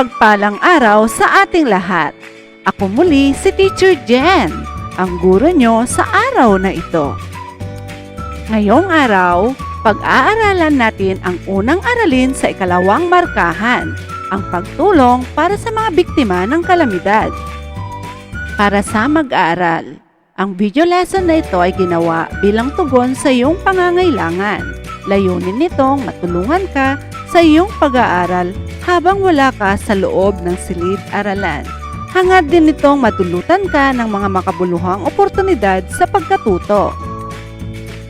mapagpalang araw sa ating lahat. Ako muli si Teacher Jen, ang guro nyo sa araw na ito. Ngayong araw, pag-aaralan natin ang unang aralin sa ikalawang markahan, ang pagtulong para sa mga biktima ng kalamidad. Para sa mag-aaral, ang video lesson na ito ay ginawa bilang tugon sa iyong pangangailangan. Layunin nitong matulungan ka sa iyong pag-aaral habang wala ka sa loob ng silid-aralan. Hangad din nitong madulutan ka ng mga makabuluhang oportunidad sa pagkatuto.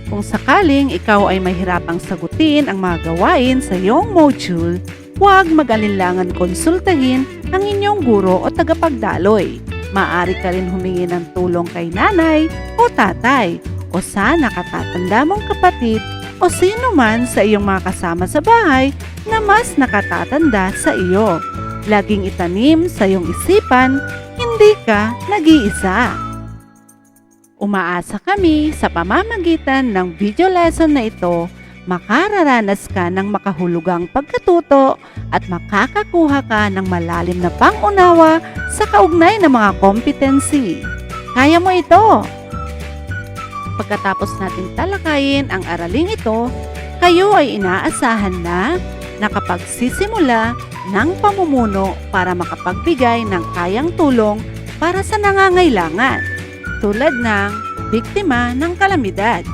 Kung sakaling ikaw ay mahirapang sagutin ang mga gawain sa iyong module, huwag mag-alinlangan konsultahin ang inyong guro o tagapagdaloy. Maaari ka rin humingi ng tulong kay nanay o tatay o sa nakatatanda mong kapatid o sino man sa iyong mga kasama sa bahay na mas nakatatanda sa iyo. Laging itanim sa iyong isipan, hindi ka nag-iisa. Umaasa kami sa pamamagitan ng video lesson na ito, makararanas ka ng makahulugang pagkatuto at makakakuha ka ng malalim na pangunawa sa kaugnay ng mga competency. Kaya mo ito! Pagkatapos natin talakayin ang araling ito, kayo ay inaasahan na nakapagsisimula ng pamumuno para makapagbigay ng kayang tulong para sa nangangailangan tulad ng biktima ng kalamidad.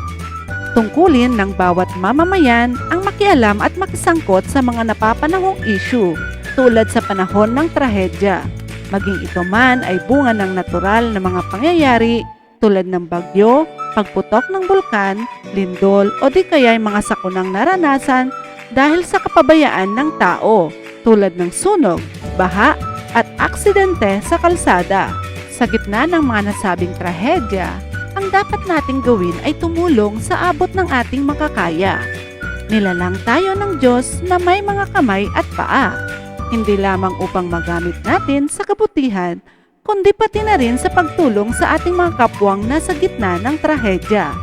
Tungkulin ng bawat mamamayan ang makialam at makisangkot sa mga napapanahong issue tulad sa panahon ng trahedya. Maging ito man ay bunga ng natural na mga pangyayari tulad ng bagyo, pagputok ng bulkan, lindol o di kaya'y mga sakunang naranasan dahil sa kapabayaan ng tao tulad ng sunog, baha at aksidente sa kalsada. Sa gitna ng mga nasabing trahedya, ang dapat nating gawin ay tumulong sa abot ng ating makakaya. Nilalang tayo ng Diyos na may mga kamay at paa, hindi lamang upang magamit natin sa kabutihan, kundi pati na rin sa pagtulong sa ating mga kapwang nasa gitna ng trahedya.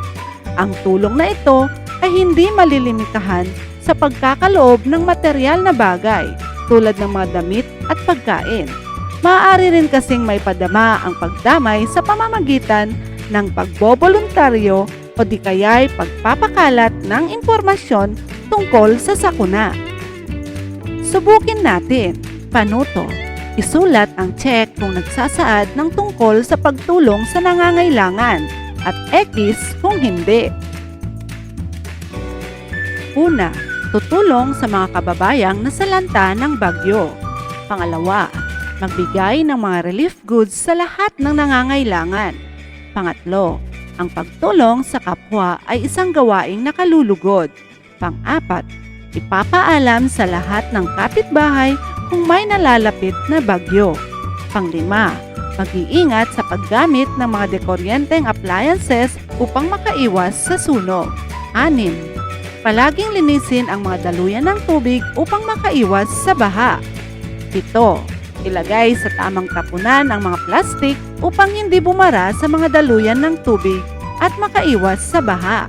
Ang tulong na ito ay hindi malilimitahan sa pagkakaloob ng material na bagay tulad ng mga damit at pagkain. Maaari rin kasing may padama ang pagdamay sa pamamagitan ng pagboboluntaryo o di kaya'y pagpapakalat ng impormasyon tungkol sa sakuna. Subukin natin. Panuto. Isulat ang check kung nagsasaad ng tungkol sa pagtulong sa nangangailangan at X kung hindi. Una, tutulong sa mga kababayang nasalanta ng bagyo. Pangalawa, magbigay ng mga relief goods sa lahat ng nangangailangan. Pangatlo, ang pagtulong sa kapwa ay isang gawaing nakalulugod. Pang-apat, ipapaalam sa lahat ng kapitbahay kung may nalalapit na bagyo. Panglima, mag-iingat sa paggamit ng mga dekoryenteng appliances upang makaiwas sa sunog. Anim, palaging linisin ang mga daluyan ng tubig upang makaiwas sa baha. Pito, ilagay sa tamang tapunan ang mga plastik upang hindi bumara sa mga daluyan ng tubig at makaiwas sa baha.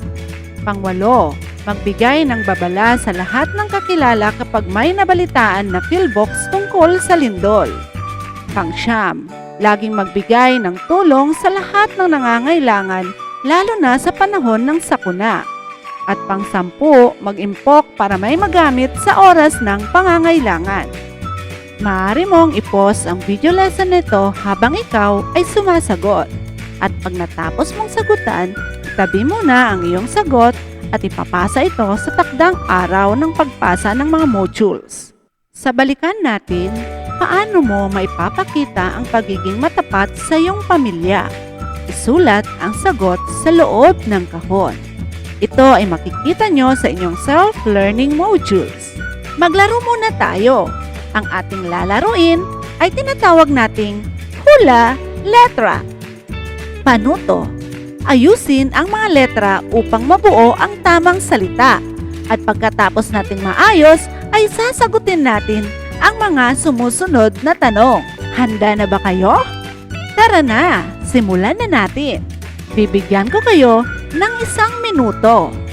Pangwalo, magbigay ng babala sa lahat ng kakilala kapag may nabalitaan na pillbox tungkol sa lindol. Pangsyam, laging magbigay ng tulong sa lahat ng nangangailangan lalo na sa panahon ng sakuna. At pangsampu, mag-impok para may magamit sa oras ng pangangailangan. Maaari mong i-pause ang video lesson nito habang ikaw ay sumasagot. At pag natapos mong sagutan, itabi mo na ang iyong sagot at ipapasa ito sa takdang araw ng pagpasa ng mga modules. Sa balikan natin, paano mo maipapakita ang pagiging matapat sa iyong pamilya? Isulat ang sagot sa loob ng kahon. Ito ay makikita nyo sa inyong self-learning modules. Maglaro muna tayo ang ating lalaruin ay tinatawag nating hula letra. Panuto, ayusin ang mga letra upang mabuo ang tamang salita. At pagkatapos nating maayos, ay sasagutin natin ang mga sumusunod na tanong. Handa na ba kayo? Tara na, simulan na natin. Bibigyan ko kayo ng isang minuto.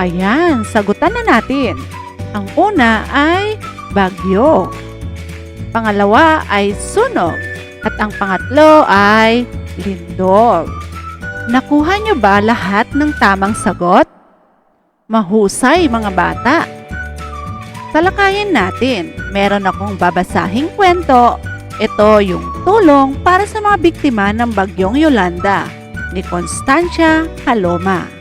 Ayan, sagutan na natin. Ang una ay bagyo. Pangalawa ay sunog. At ang pangatlo ay lindol. Nakuha niyo ba lahat ng tamang sagot? Mahusay mga bata. Talakayin natin. Meron akong babasahing kwento. Ito yung tulong para sa mga biktima ng bagyong Yolanda ni Constancia Caloma.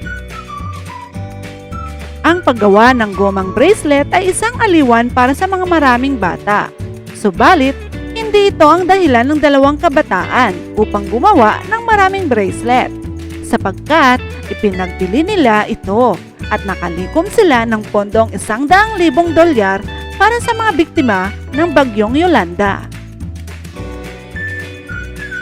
Ang paggawa ng gomang bracelet ay isang aliwan para sa mga maraming bata. Subalit, hindi ito ang dahilan ng dalawang kabataan upang gumawa ng maraming bracelet. Sapagkat ipinagbili nila ito at nakalikom sila ng pondong isang daang libong dolyar para sa mga biktima ng bagyong Yolanda.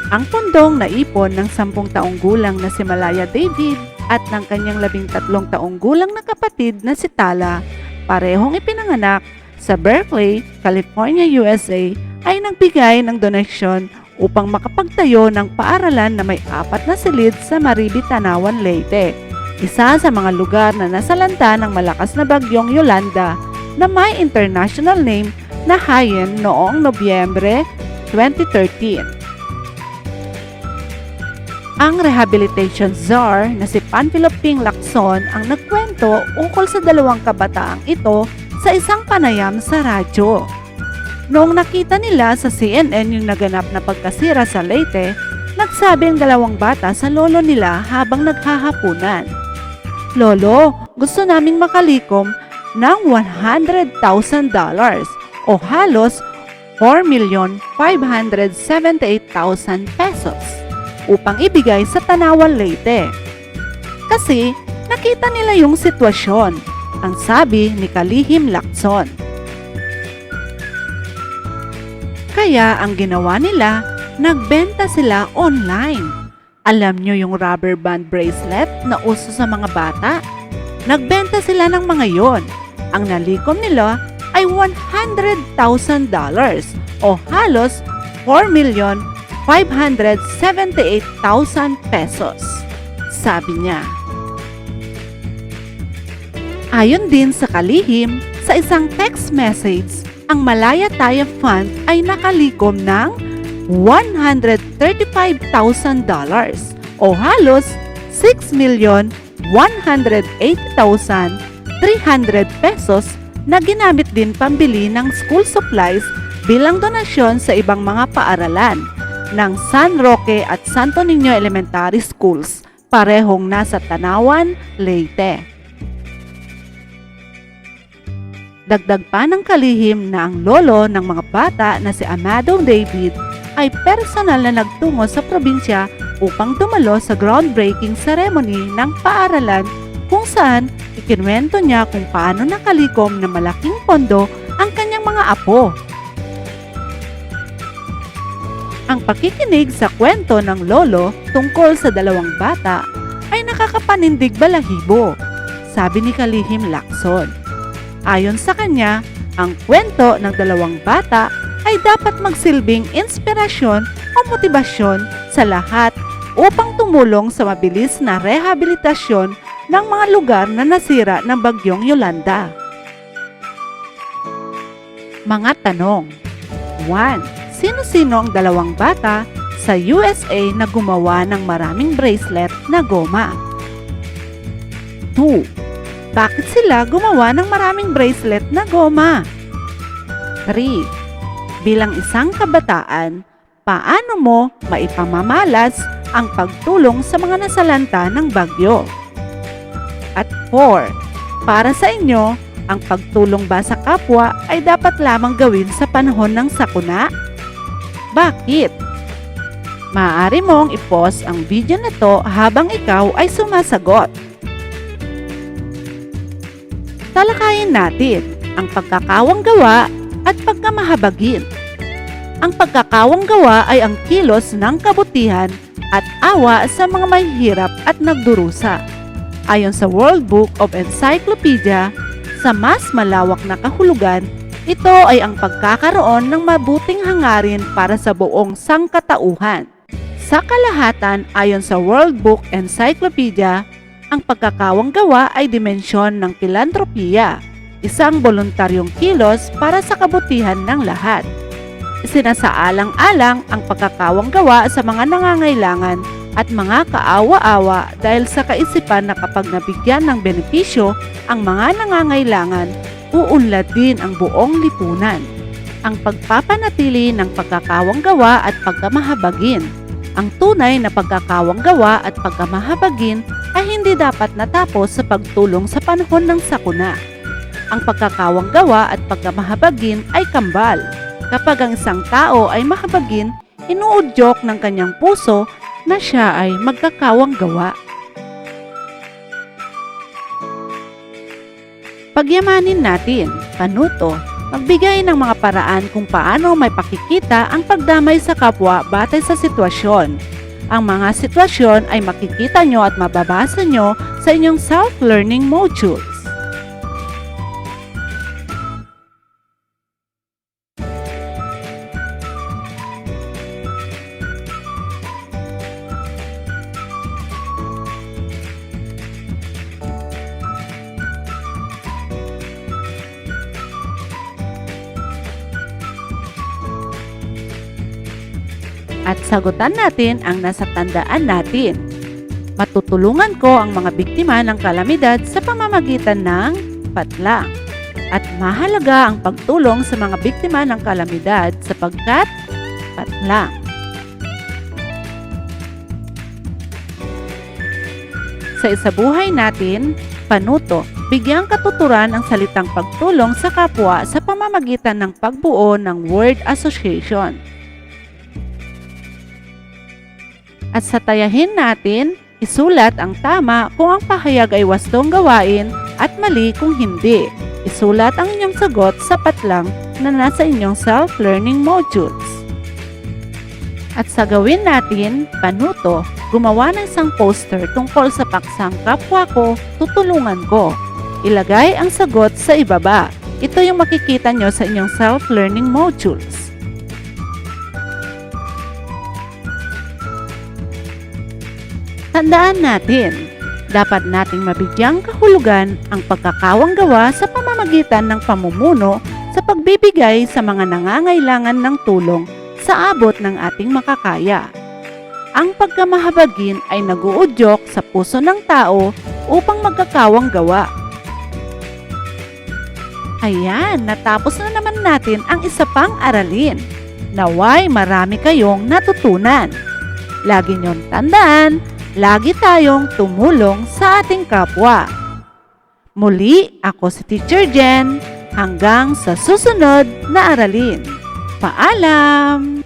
Ang pondong naipon ng sampung taong gulang na si Malaya David at ng kanyang labing tatlong taong gulang na kapatid na si Tala, parehong ipinanganak sa Berkeley, California, USA, ay nagbigay ng donasyon upang makapagtayo ng paaralan na may apat na silid sa Maribi, Tanawan, Leyte. Isa sa mga lugar na nasalanta ng malakas na bagyong Yolanda na may international name na Hayen noong Nobyembre 2013. Ang rehabilitation czar na si Panfilo Ping Lacson ang nagkwento ukol sa dalawang kabataang ito sa isang panayam sa radyo. Noong nakita nila sa CNN yung naganap na pagkasira sa Leyte, nagsabi ang dalawang bata sa lolo nila habang naghahapunan. Lolo, gusto naming makalikom ng $100,000 o halos 4,578,000 pesos upang ibigay sa Tanawan Leyte. Kasi nakita nila yung sitwasyon, ang sabi ni Kalihim Lacson. Kaya ang ginawa nila, nagbenta sila online. Alam nyo yung rubber band bracelet na uso sa mga bata? Nagbenta sila ng mga yon. Ang nalikom nila ay $100,000 o halos 4 million 578,000 pesos. Sabi niya. Ayon din sa kalihim, sa isang text message, ang Malaya Taya Fund ay nakalikom ng $135,000 o halos 6,108,300 pesos na ginamit din pambili ng school supplies bilang donasyon sa ibang mga paaralan ng San Roque at Santo Niño Elementary Schools, parehong nasa Tanawan, Leyte. Dagdag pa ng kalihim na ang lolo ng mga bata na si Amado David ay personal na nagtungo sa probinsya upang dumalo sa groundbreaking ceremony ng paaralan kung saan ikinwento niya kung paano nakalikom ng malaking pondo ang kanyang mga apo ang pakikinig sa kwento ng lolo tungkol sa dalawang bata ay nakakapanindig balahibo, sabi ni Kalihim Lacson. Ayon sa kanya, ang kwento ng dalawang bata ay dapat magsilbing inspirasyon o motibasyon sa lahat upang tumulong sa mabilis na rehabilitasyon ng mga lugar na nasira ng bagyong Yolanda. Mga tanong 1. Sino-sino ang dalawang bata sa USA na gumawa ng maraming bracelet na goma? 2. Bakit sila gumawa ng maraming bracelet na goma? 3. Bilang isang kabataan, paano mo maipamamalas ang pagtulong sa mga nasalanta ng bagyo? At 4. Para sa inyo, ang pagtulong ba sa kapwa ay dapat lamang gawin sa panahon ng sakuna? Bakit? Maaari mong i-pause ang video na to habang ikaw ay sumasagot. Talakayin natin ang pagkakawang gawa at pagkamahabagin. Ang pagkakawang gawa ay ang kilos ng kabutihan at awa sa mga mahihirap at nagdurusa. Ayon sa World Book of Encyclopedia, sa mas malawak na kahulugan, ito ay ang pagkakaroon ng mabuting hangarin para sa buong sangkatauhan. Sa kalahatan ayon sa World Book Encyclopedia, Ang pagkakawang gawa ay dimensyon ng pilantropiya, isang voluntaryong kilos para sa kabutihan ng lahat. Isinasaalang-alang ang pagkakawang gawa sa mga nangangailangan at mga kaawa-awa dahil sa kaisipan na kapag nabigyan ng benepisyo ang mga nangangailangan, uunlad din ang buong lipunan. Ang pagpapanatili ng pagkakawang gawa at pagkamahabagin. Ang tunay na pagkakawang gawa at pagkamahabagin ay hindi dapat natapos sa pagtulong sa panahon ng sakuna. Ang pagkakawang gawa at pagkamahabagin ay kambal. Kapag ang isang tao ay mahabagin, inuudyok ng kanyang puso na siya ay magkakawang gawa. Pagyamanin natin, panuto, magbigay ng mga paraan kung paano may pakikita ang pagdamay sa kapwa batay sa sitwasyon. Ang mga sitwasyon ay makikita nyo at mababasa nyo sa inyong self-learning modules. Sagutan natin ang nasa tandaan natin. Matutulungan ko ang mga biktima ng kalamidad sa pamamagitan ng patlang. At mahalaga ang pagtulong sa mga biktima ng kalamidad sapagkat patlang. Sa isabuhay natin, panuto, bigyang katuturan ang salitang pagtulong sa kapwa sa pamamagitan ng pagbuo ng word association. At sa tayahin natin, isulat ang tama kung ang pahayag ay wastong gawain at mali kung hindi. Isulat ang inyong sagot sapat lang na nasa inyong self-learning modules. At sa gawin natin, panuto, gumawa ng isang poster tungkol sa paksang kapwa ko, tutulungan ko. Ilagay ang sagot sa ibaba. Ito yung makikita nyo sa inyong self-learning modules. Tandaan natin, dapat nating mabigyang kahulugan ang pagkakawang gawa sa pamamagitan ng pamumuno sa pagbibigay sa mga nangangailangan ng tulong sa abot ng ating makakaya. Ang pagkamahabagin ay naguudyok sa puso ng tao upang magkakawang gawa. Ayan, natapos na naman natin ang isa pang aralin. Naway marami kayong natutunan. Lagi niyong tandaan, lagi tayong tumulong sa ating kapwa. Muli, ako si Teacher Jen. Hanggang sa susunod na aralin. Paalam!